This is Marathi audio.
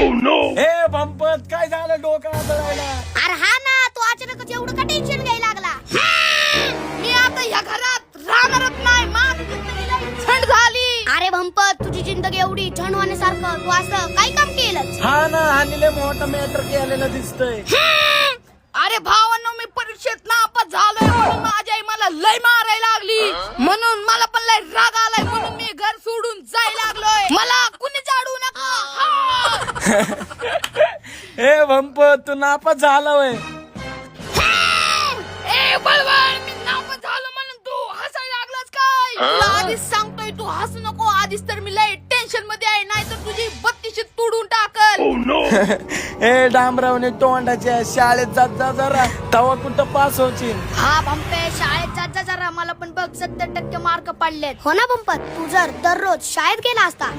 हे पंपत काय झालं डोकं आदळायला अरे हा ना तू अचानकच एवढं का टेन्शन घ्यायला लागला? मी आता या घरात राहणारच नाही माझी छंड झाली. अरे भंपत तुझी जिंदगी एवढी छान होण्यासारखं तू असं काय काम केलं हा ना हानीले मोठा मॅटर केलेलं दिसतंय. अरे भावांनो मी परीक्षेत नापास झालोय म्हणून माझी आई मला लय मारायला लागली. म्हणून हा! हे पंपत तू नापास झाला वय. ए बळवळ मी नापास झालो म्हणून तू हसायला लागलास काय? तुला आधीच सांगतोय तू हसू नको. आधीच तर मी लय टेन्शनमध्ये आहे नाही तर तुझी बत्तीशी तुडून टाकल. हे डांबरावने तोंडाच्या शाळेत जात जा जरा. तवा कुठं पास होशील? हा भंपे शाळेत जात जा जरा. मला पण बघ सत्तर टक्के मार्क पडलेत. हो ना भंपत तू जर दररोज शाळेत गेला असता